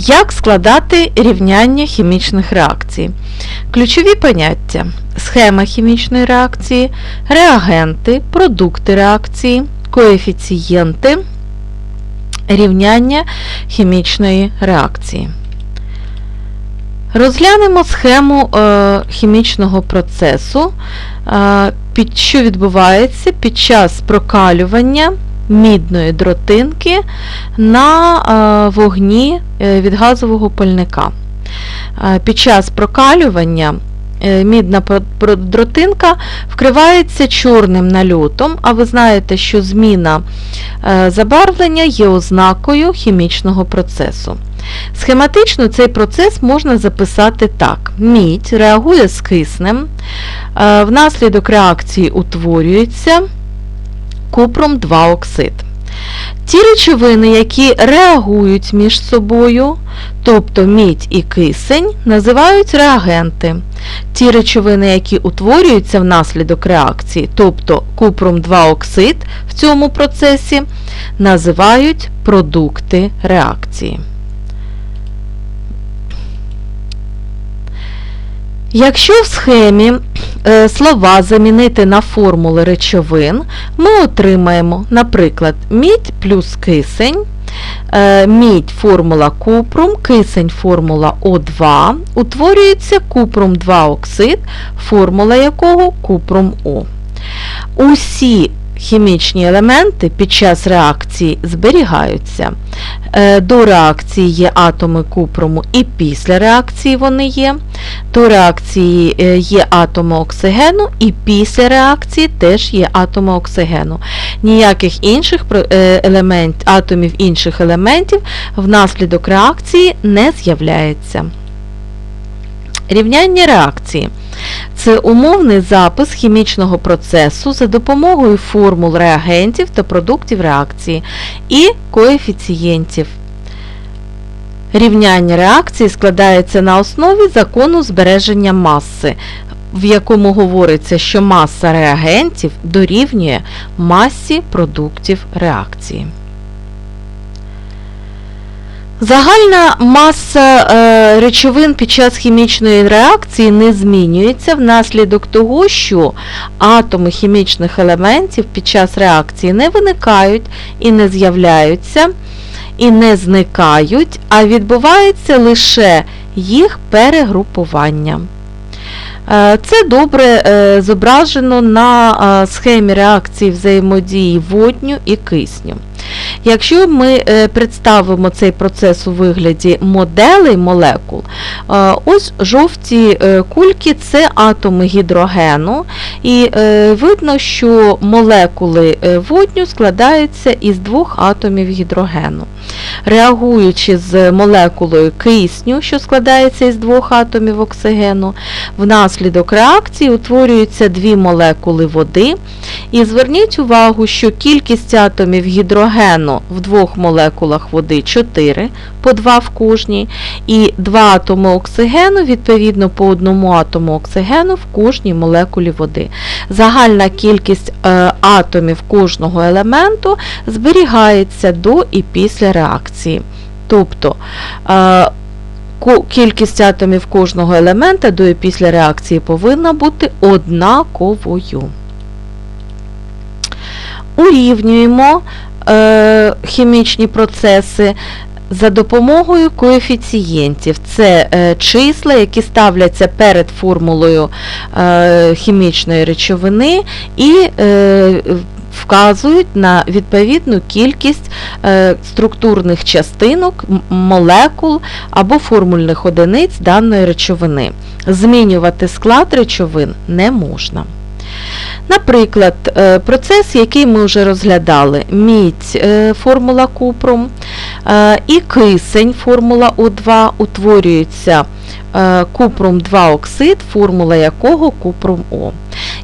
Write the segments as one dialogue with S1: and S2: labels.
S1: Як складати рівняння хімічних реакцій? Ключові поняття: схема хімічної реакції, реагенти, продукти реакції, коефіцієнти, рівняння хімічної реакції. Розглянемо схему е, хімічного процесу, е, що відбувається під час прокалювання мідної дротинки на е, вогні е, від газового пальника. Е, Під час прокалювання мідна дротинка вкривається чорним нальотом, а ви знаєте, що зміна забарвлення є ознакою хімічного процесу. Схематично цей процес можна записати так: мідь реагує з киснем, внаслідок реакції утворюється купром 2 оксид. Ті речовини, які реагують між собою, тобто мідь і кисень, називають реагенти. Ті речовини, які утворюються внаслідок реакції, тобто купром 2 оксид в цьому процесі, називають продукти реакції. Якщо в схемі слова замінити на формули речовин, ми отримаємо, наприклад, мідь плюс кисень, е, мідь формула купрум, кисень формула О2, утворюється купрум 2 оксид, формула якого купрум О. Усі хімічні елементи під час реакції зберігаються. Е, До реакції є атоми купруму і після реакції вони є. До реакції е, є атоми оксигену і після реакції теж є атоми оксигену. Ніяких інших е, елемент, атомів інших елементів внаслідок реакції не з'являється. Рівняння реакції. Це умовний запис хімічного процесу за допомогою формул реагентів та продуктів реакції і коефіцієнтів. Рівняння реакції складається на основі закону збереження маси, в якому говориться, що маса реагентів дорівнює масі продуктів реакції. Загальна маса е, речовин під час хімічної реакції не змінюється внаслідок того, що атоми хімічних елементів під час реакції не виникають і не з'являються, і не зникають, а відбувається лише їх перегрупування. Е, Це добре е, зображено на е, схемі реакції взаємодії водню і кисню. Якщо ми е, представимо цей процес у вигляді моделей молекул, е, ось жовті е, кульки це атоми гідрогену, і видно, що молекули водню складаються із двох атомів гідрогену. Реагуючи з молекулою кисню, що складається із двох атомів оксигену, внаслідок реакції утворюються дві молекули води. І зверніть увагу, що кількість атомів гідрогену в двох молекулах води 4, по 2 в кожній, і 2 атоми оксигену, відповідно по одному атому оксигену в кожній молекулі води. Загальна кількість е, атомів кожного елементу зберігається до і після реакції. Тобто е, кількість атомів кожного елемента до і після реакції повинна бути однаковою. Урівнюємо е, хімічні процеси за допомогою коефіцієнтів. Це е, числа, які ставляться перед формулою е, хімічної речовини і е, вказують на відповідну кількість е, структурних частинок, молекул або формульних одиниць даної речовини. Змінювати склад речовин не можна. Наприклад, е, процес, який ми вже розглядали, мідь е, формула купрум е, і кисень формула О2 утворюється купрум 2 оксид, формула якого купрум О.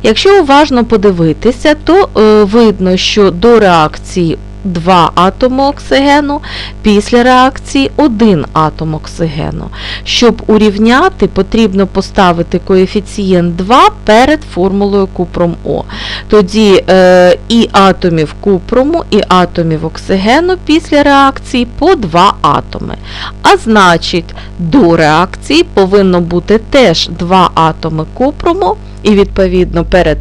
S1: Якщо уважно подивитися, то видно, що до реакції 2 атоми оксигену, після реакції 1 атом оксигену. Щоб урівняти, потрібно поставити коефіцієнт 2 перед формулою купром О. Тоді е, і атомів купрому, і атомів оксигену після реакції по 2 атоми. А значить, до реакції повинно бути теж 2 атоми купрому, і відповідно перед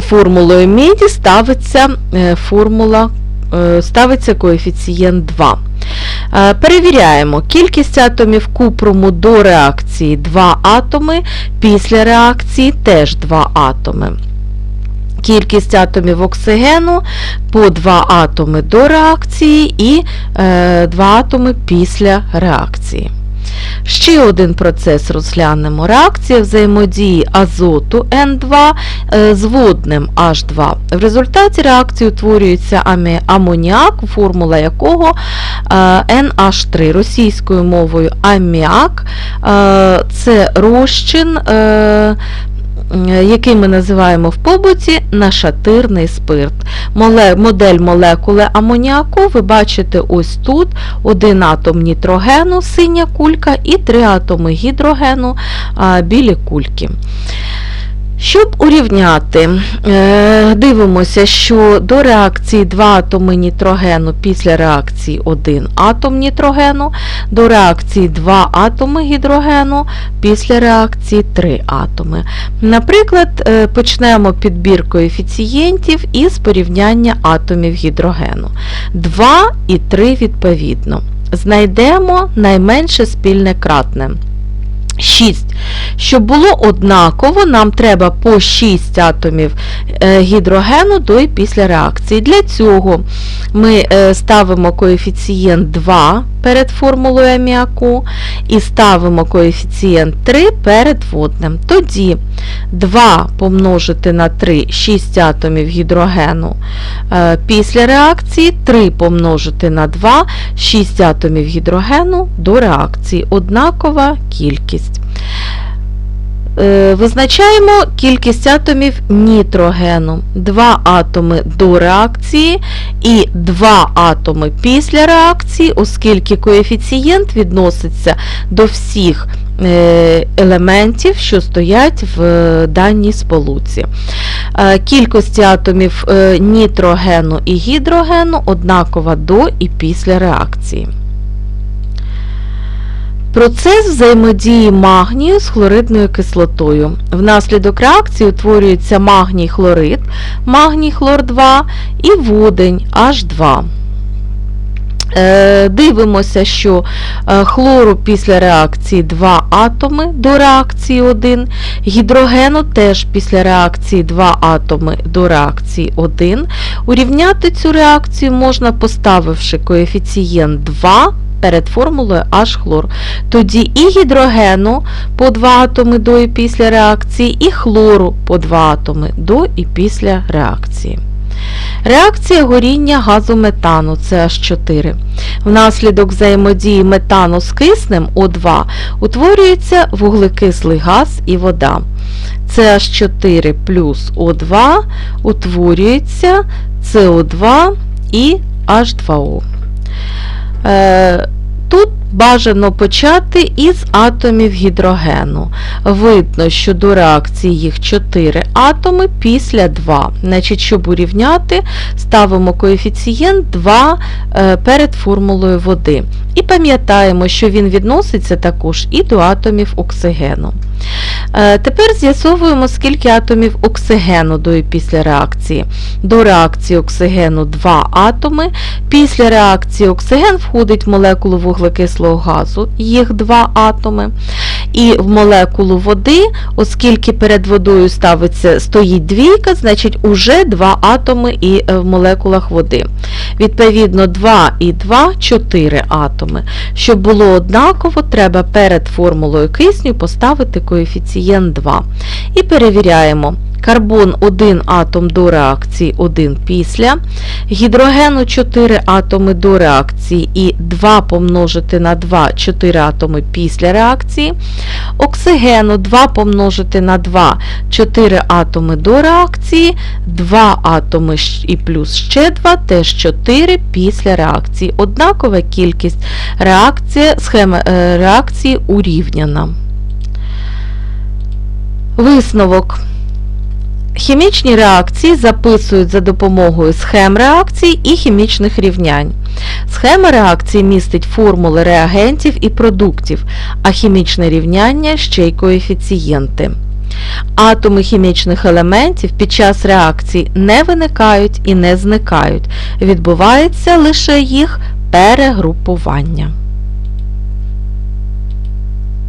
S1: формулою міді ставиться е, формула, е, ставиться коефіцієнт 2. Е, Перевіряємо, кількість атомів купруму до реакції 2 атоми, після реакції теж 2 атоми. Кількість атомів оксигену по 2 атоми до реакції і е, 2 атоми після реакції. Ще один процес розглянемо. Реакція взаємодії азоту N2 е, з водним H2. В результаті реакції утворюється амоніак, формула якого е, NH3 російською мовою аміак. Е, Це розчин, е, який ми називаємо в побуті нашатирний спирт. Модель молекули амоніаку ви бачите ось тут один атом нітрогену, синя кулька, і три атоми гідрогену, білі кульки. Щоб урівняти, е, дивимося, що до реакції 2 атоми нітрогену після реакції 1 атом нітрогену, до реакції 2 атоми гідрогену, після реакції 3 атоми. Наприклад, е, почнемо підбір коефіцієнтів із порівняння атомів гідрогену. 2 і 3 відповідно. Знайдемо найменше спільне кратне. 6. Щоб було однаково, нам треба по 6 атомів е, гідрогену до і після реакції. Для цього ми е, ставимо коефіцієнт 2 перед формулою аміаку і ставимо коефіцієнт 3 перед водним. Тоді 2 помножити на 3 6 атомів гідрогену е, після реакції, 3 помножити на 2 6 атомів гідрогену до реакції. Однакова кількість. Е, Визначаємо кількість атомів нітрогену. 2 атоми до реакції і 2 атоми після реакції, оскільки коефіцієнт відноситься до всіх е, елементів, що стоять в е, даній сполуці. Кількості атомів нітрогену і гідрогену однакова до і після реакції. Процес взаємодії магнію з хлоридною кислотою. Внаслідок реакції утворюється магній хлорид, магній хлор 2 і водень H2. Е, Дивимося, що е, хлору після реакції 2 атоми до реакції 1, гідрогену теж після реакції 2 атоми до реакції 1. Урівняти цю реакцію можна поставивши коефіцієнт 2 перед формулою H-хлор. Тоді і гідрогену по 2 атоми до і після реакції, і хлору по 2 атоми до і після реакції. Реакція горіння газу метану CH4. Внаслідок взаємодії метану з киснем О2 утворюється вуглекислий газ і вода. CH4 плюс О2 утворюється СО2 і H2O. Е, Тут бажано почати із атомів гідрогену. Видно, що до реакції їх 4 атоми після 2. Значить, щоб урівняти, ставимо коефіцієнт 2 е, перед формулою води. І пам'ятаємо, що він відноситься також і до атомів оксигену. Е, Тепер з'ясовуємо, скільки атомів оксигену до і після реакції. До реакції оксигену 2 атоми. Після реакції оксиген входить в молекулу вуглекислого газу, їх 2 атоми. І в молекулу води, оскільки перед водою ставиться, стоїть двійка, значить уже 2 атоми і е, в молекулах води. Відповідно, 2 і 2 4 атоми. Щоб було однаково, треба перед формулою кисню поставити коефіцієнт 2. І перевіряємо. Карбон 1 атом до реакції 1 після, гідрогену 4 атоми до реакції і 2 помножити на 2 4 атоми після реакції, оксигену 2 помножити на 2 4 атоми до реакції, 2 атоми і плюс ще 2 теж 4 після реакції. Однакова кількість реакції, схема е, реакції урівняна. Висновок. Хімічні реакції записують за допомогою схем реакцій і хімічних рівнянь. Схема реакції містить формули реагентів і продуктів, а хімічне рівняння ще й коефіцієнти. Атоми хімічних елементів під час реакцій не виникають і не зникають, відбувається лише їх перегрупування.